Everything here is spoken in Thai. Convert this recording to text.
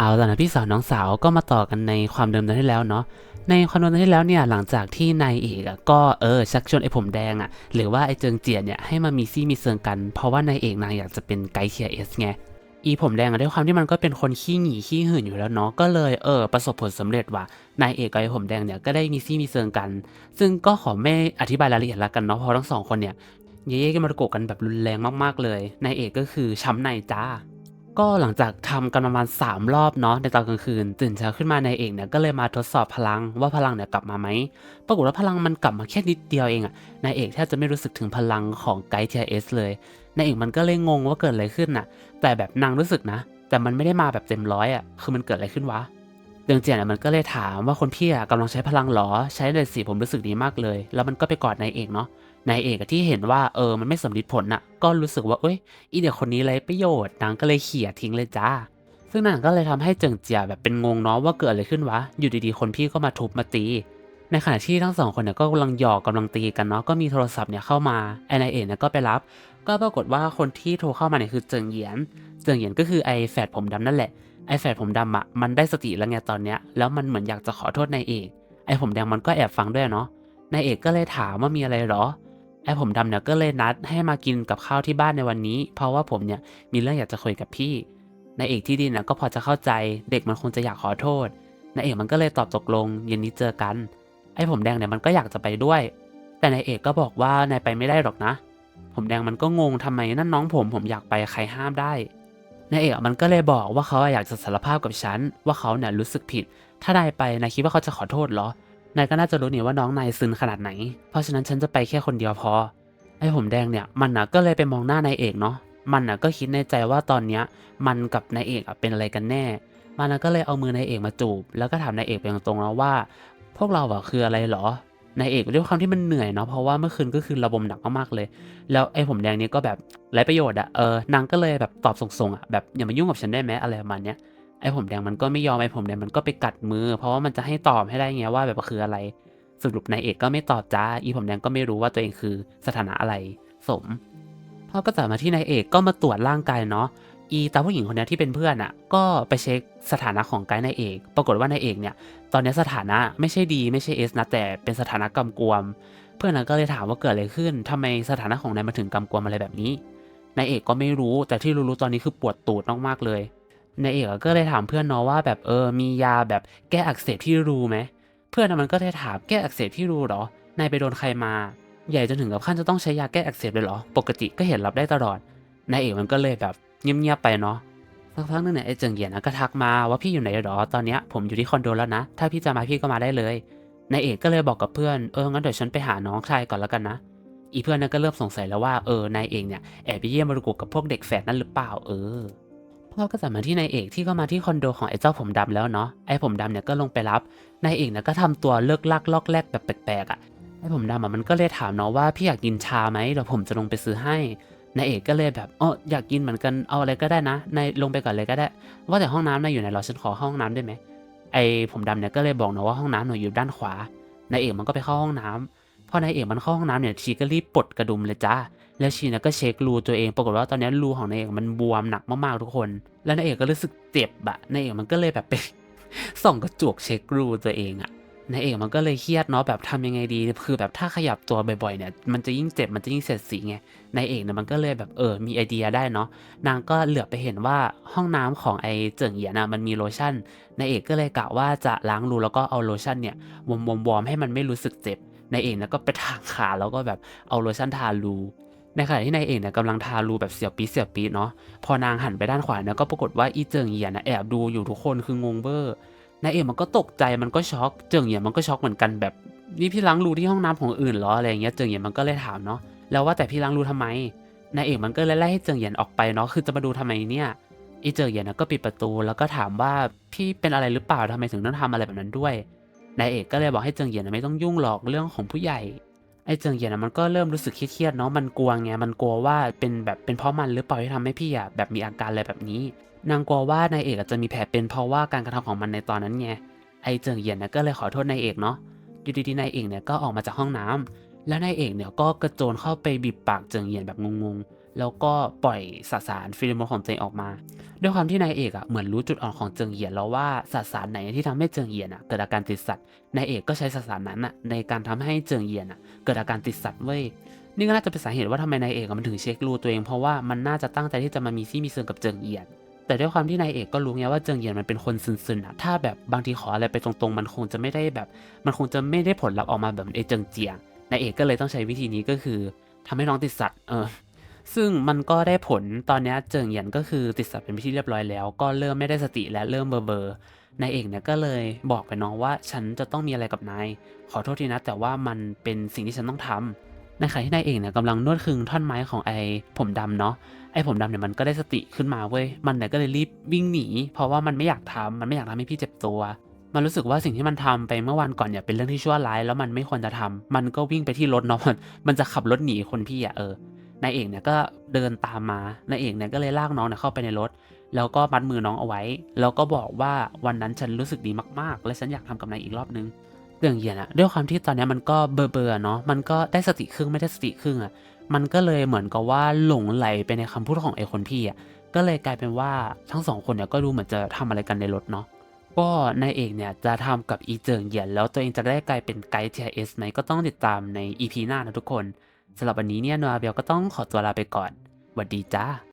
เอาล่ะนะพี่สาวน้องสาวก็มาต่อกันในความเดิมนั้นที่แล้วเนาะในความเดิมนั้นที่แล้วเนี่ยหลังจากที่นายเอกอะก็เออชักชวนไอ้ผมแดงอะหรือว่าไอ้เจิงเจียนเนี่ยให้มามีซี่มีเซิงกัน เพราะว่านายเอกนางอยากจะเป็นไกด์เทียเอสไงอีผมแดงอะด้วยความที่มันก็เป็นคนขี้หนีขี้หื่นอยู่แล้วเนาะก็เลยเออประสบผลสำเร็จว่านายเอกกับไอ้ผมแดงเนี่ยก็ได้มีซี่มีเซิงกัน ซึ่งก็ขอไม่อธิบายรายละเอียดละกันเนาะเพราะทั้งสองคนเนี่ยเย่ๆกันมาโกกันแบบรุนแรงมากๆเลยนายเอกก็คือช้ำในจ้า ก็หลังจากทำกันประมาณ 3 รอบเนาะในตอนกลางคืน ตื่นเช้าขึ้นมาในายเอกเนี่ยก็เลยมาทดสอบพลังว่าพลังเนี่ยกลับมาไหมปรากฏว่าพลังมันกลับมาแค่นิดเดียวเองอะนายเอกแทบจะไม่รู้สึกถึงพลังของไกด์ทีเอสเลยนายเอกมันก็เลยงงว่าเกิดอะไรขึ้นน่ะ แต่แบบนางรู้สึกนะ แต่มันไม่ได้มาแบบเต็มร้อยอะคือมันเกิดอะไรขึ้นวะ เดืองเจียนมันก็เลยถามว่าคนพี่อะกำลังใช้พลังหรอ ใช้เลยสิผมรู้สึกดีมากเลย แล้วมันก็ไปกอดนายเอกเนาะนายเอกที่เห็นว่าเออมันไม่สำลิดผลน่ะ ก็รู้สึกว่าเอ้ยอีเด็กคนนี้ไรประโยชน์นางก็เลยเขี่ยทิ้งเลยจ้า ซึ่งนางก็เลยทำให้เจิงเจียแบบเป็นงงเนาะว่าเกิดอะไรขึ้นวะอยู่ดีๆคนพี่ก็มาทุบมาตี ในขณะที่ทั้งสองคนเนี่ยก็กำลังหยอกกำลังตีกันเนาะก็มีโทรศัพท์เนี่ยเข้ามาไอ้นายเอกเนี่ยก็ไปรับ ก็ปรากฏว่าคนที่โทรเข้ามาเนี่ยคือเจิงเหยียน เจิงเหยียนก็คือไอ้แฝดผมดำนั่นแหละไอ้แฝดผมดำอะมันได้สติแล้วไงตอนเนี้ยแล้วมันเหมือนอยากจะขอโทษนายเอกไอ้ผมแดงมันก็แอบฟังด้วยเนาะนายเอกก็เลยถามว่ามีอะไรเหรอไอ้ผมดำเนี่ยก็เลยนัดให้มากินกับข้าวที่บ้านในวันนี้ เพราะว่าผมเนี่ยมีเรื่องอยากจะคุยกับพี่นายเอกที่ดีน่ะก็พอจะเข้าใจ เด็กมันคงจะอยากขอโทษนายเอกมันก็เลยตอบตกลงเย็นนี้เจอกัน อ้ผมแดงเนี่ยมันก็อยากจะไปด้วย แต่นายเอกก็บอกว่านายไปไม่ได้หรอกนะ ผมแดงมันก็งงทำไมนั่นน้องผมผมอยากไปใครห้ามได้นายเอกมันก็เลยบอกว่าเขาอยากจะสารภาพกับฉัน ว่าเขาเนี่ยรู้สึกผิด ถ้านายไปนายคิดว่าเขาจะขอโทษเหรอนายก็น่าจะรู้นี่ว่าน้องนายซึนขนาดไหน เพราะฉะนั้นฉันจะไปแค่คนเดียวพอ ไอ้ผมแดงเนี่ยมันน่ะก็เลยไปมองหน้านายเอกเนาะ มันน่ะก็คิดในใจว่าตอนเนี้ยมันกับนายเอกเป็นอะไรกันแน่ มันน่ะก็เลยเอามือนายเอกมาจูบ แล้วก็ถามนายเอกไปตรงๆแล้วว่า พวกเราอะคืออะไรเหรอนายเอกด้วยความที่มันเหนื่อยเนาะเพราะว่าเมื่อคืนก็คือระบมหนักมากๆเลย แล้วไอ้ผมแดงนี้ก็แบบไร้ประโยชน์อะเออนางก็เลยแบบตอบส่งๆอะแบบอย่ามายุ่งกับฉันได้ไหมอะไรประมาณเนี้ยไอ้ผมแดงมันก็ไม่ยอมไอ้ผมแดงมันก็ไปกัดมือ เพราะว่ามันจะให้ตอบให้ได้ไงว่าแบบคืออะไรสรุปนายเอกก็ไม่ตอบจ้าอีผมแดงก็ไม่รู้ว่าตัวเองคือสถานะอะไร สมพ่อก็จับมาที่นายเอกก็มาตรวจร่างกายเนาะ อีตาผู้หญิงคนนี้ที่เป็นเพื่อนอะ่ะก็ไปเช็คสถานะของไกด์นายเอก ปรากฏว่านายเอกเนี่ย ตอนนี้สถานะไม่ใช่ดีไม่ใช่เอสนะแต่เป็นสถานะกำกวม เพื่อนนั้นก็เลยถามว่าเกิดอะไรขึ้นทำไมสถานะของนายมาถึงกำกวมอะไรแบบนี้นายเอกก็ไม่รู้แต่ที่รู้ๆตอนนี้คือปวดตูดมากๆเลยนายเอกก็เลยถามเพื่อนเนาะว่าแบบเออมียาแบบแก้อักเสบที่รูไหมเพื่อนมันก็เลยถามแก้อักเสบที่รูเหรอนายไปโดนใครมา ใหญ่จนถึงกับขั้นจะต้องใช้ยาแก้อักเสบเลยเหรอ ปกติก็เห็นรับได้ตลอดนายเอกมันก็เลยแบบ เงียบๆไปเนาะสักพักนึงเนี่ยไอ้เจิงเหยียนะก็ทักมาว่าพี่อยู่ไหนเหรอตอนเนี้ยผมอยู่ที่คอนโดแล้วนะ ถ้าพี่จะมาพี่ก็มาได้เลยนายเอกก็เลยบอกกับเพื่อนเอองั้นเดี๋ยวฉันไปหาน้องชายก่อนแล้วกันนะอีเพื่อนนั่นก็เริ่มสงสัยแล้วว่าเออนายเอกเนี่ยแอบไปเยี่ยมมารุกุกับพวกเด็กแฝดนั่นหรือเปล่าเออพ่อก็จะมาที่นายเอกที่ก็มาที่คอนโดของไอ้เจ้าผมดำแล้วเนาะไอ้ผมดำเนี่ยก็ลงไปรับนายเอกเนี่ยก็ทำตัวเลิกลักลอกแลกแบบแปลกๆอะ่ะไอ้ผมดำอะมันก็เลยถามเนาะว่าพี่อยากกินชาไหมเดี๋ยวผมจะลงไปซื้อให้ นายเอกก็เลยแบบอ๋ออยากกินเหมือนกันเอาอะไรก็ได้นะนายลงไปก่อนเลยก็ได้ ว่าแต่ห้องน้ำนายอยู่ไหนรอฉันขอห้องน้ำได้ไหมไอ้ผมดำเนี่ยก็เลยบอกเนาะว่าห้องน้ำหนูอยู่ด้านขวานายเอกมันก็ไปเข้าห้องน้ำพอนายเอกมันเข้าห้องน้ำเนี่ยชีก็รีบปลดกระดุมเลยจ้าแล้วชีเนี่ยก็เช็ครูตัวเองปรากฏว่าตอนนี้รูของนายเอกมันบวมหนักมากๆทุกคน แล้วนายเอกก็รู้สึกเจ็บอะนายเอกมันก็เลยแบบไปส่องกระจกเช็ครูตัวเองอะ นายเอกมันก็เลยเครียดเนาะแบบทำยังไงดีคือแบบถ้าขยับตัวบ่อยๆเนี่ยมันจะยิ่งเจ็บมันจะยิ่งเสียดสีไงนายเอกเนี่ยมันก็เลยแบบเออมีไอเดียได้เนาะนางก็เหลือบไปเห็นว่าห้องน้ำของไอเจิงเหยียนะมันมีโลชั่นนายเอกก็เลยกะว่าจะล้างรูแล้วก็เอาโลชั่นเนี่ยวอมวอมให้มันไม่รู้สึกเจ็บนายเอกเนี่ยก็ไปทางขาแล้วก็แบบเอาโลชั่นทารูในขณะที่นายเอกเนี่ยกำลังทารูแบบเสียวปีเสียวปีเนาะพอนางหันไปด้านขวาเนี่ยก็ปรากฏว่าอีเจิงเหยียนนะแอบดูอยู่ทุกคนคืองงเบอร์ นายเอกมันก็ตกใจมันก็ช็อกเจิงเหยียนมันก็ช็อกเหมือนกันแบบนี่พี่ล้างรูที่ห้องน้ำของอื่นเหรออะไรอย่างเงี้ยเจิงเหยียนมันก็เลยถามเนาะแล้วว่าแต่พี่ล้างรูทำไมนายเอกมันก็เลยไล่ให้เจิงเหยียนออกไปเนาะคือจะมาดูทำไมเนี่ยอีเจิงเหยียนก็ปิดประตูแล้วก็ถามว่าพี่เป็นอะไรหรือเปล่าทำไมถึงต้องทำอะไรแบบนั้นด้วยนายเอกก็เลยบอกให้เจิงเหยียนไม่ต้องยุ่งหรอกเรื่องของผู้ใหญ่ไอ้เจิงเหยียนมันก็เริ่มรู้สึกเครียดเนาะมันกลัวไงมันกลัวว่าเป็นแบบเป็นเพราะมันหรือเปล่าที่ทำให้พี่อะแบบมีอาการอะไรแบบนี้ นางกลัวว่านายเอกอาจจะมีแผลเป็นเพราะว่าการกระทำของมันในตอนนั้นไง ไอ้เจิงเหยียนนะก็เลยขอโทษนายเอกเนาะ อยู่ดีๆนายเอกเนี่ยก็ออกมาจากห้องน้ำแล้วนายเอกเนี่ยก็กระโจนเข้าไปบีบปากเจิงเหยียนแบบงงๆ แล้วก็ปล่อยสสารฟิโลโมนของตัวเองออกมา ด้วยความที่นายเอกอะเหมือนรู้จุดอ่อนของเจิงเหยียนแล้วว่าสสารไหนที่ทำให้เจิงเหยียนอะเกิดอาการติดสัตว์ นายเอกก็ใช้สสารนั้นอะในการทำให้เจิงเหยียนอะเกิดอาการติดสัตว์เว้ยนี่ก็น่าจะเป็นสาเหตุว่าทำไมนายเอกมันถึงเช็ครูตัวเองเพราะว่ามันน่าจะตั้งใจที่จะมามีซี่มีเซิงกับเจิงเหยียน แต่ด้วยความที่นายเอกก็รู้ไงว่าเจิงเหยียนมันเป็นคนซึนๆอะถ้าแบบบางทีขออะไรไปตรงๆ มันคงจะไม่ได้แบบ มันคงจะไม่ได้ผลลัพธ์ออกมาแบบไอ้เจิงเจียงนายเอกก็เลยต้องใช้วิธีนี้ก็คือทำให้น้องติดสัตว์เออซึ่งมันก็ได้ผลตอนนี้เจิงเหยียนก็คือติดสัตว์เป็นที่เรียบร้อยแล้ว ก็เริ่มไม่ได้สติและเริ่มเบอเบอร์นายเอกเนี่ยก็เลยบอกไปน้องว่าฉันจะต้องมีอะไรกับนายขอโทษทีนะแต่ว่ามันเป็นสิ่งที่ฉันต้องทำ ในขณะที่นายเอกเนี่ยกำลังนวดคึงท่อนไม้ของไอ้ผมดำเนาะไอ้ผมดำเนี่ยมันก็ได้สติขึ้นมาเว้ยมันเนี่ยก็เลยรีบวิ่งหนี เพราะว่ามันไม่อยากทำมันไม่อยากทำให้พี่เจ็บตัว มันรู้สึกว่าสิ่งที่มันทำไปเมื่อวันก่อนเนี่ยเป็นเรื่องที่ชั่วร้ายแล้วมันไม่ควรจะทำมันก็วิ่งไปที่รถเนาะมันจะขับรถหนีคนพี่อะเออนายเอกเนี่ยก็เดินตามมานายเอกเนี่ยก็เลยลากน้องเนี่ยเข้าไปในรถ แล้วก็มัดมือน้องเอาไว้ แล้วก็บอกว่าวันนั้นฉันรู้สึกดีมากๆ และฉันอยากทำกับนายอีกรอบนึง เรื่องเหยียนอะด้วยความที่ตอนนี้มันก็เบอร์เบอร์เนาะมันก็ได้สติครึ่งไม่ได้สติครึ่งอะมันก็เลยเหมือนกับว่าหลงไหลไปในคำพูดของไอ้คนพี่อะก็เลยกลายเป็นว่าทั้งสองคนเนี่ยก็ดูเหมือนจะทำอะไรกันในรถเนาะก็นายเอกเนี่ยจะทำกับอีเจิงเหยียนแล้วตัวเองจะได้กลายเป็นไกด์ TIS ไหมก็ต้องติดตามใน EP หน้านะทุกคนสำหรับวันนี้เนี่ยนัวเบลก็ต้องขอตัวลาไปก่อนหวัดดีจ้า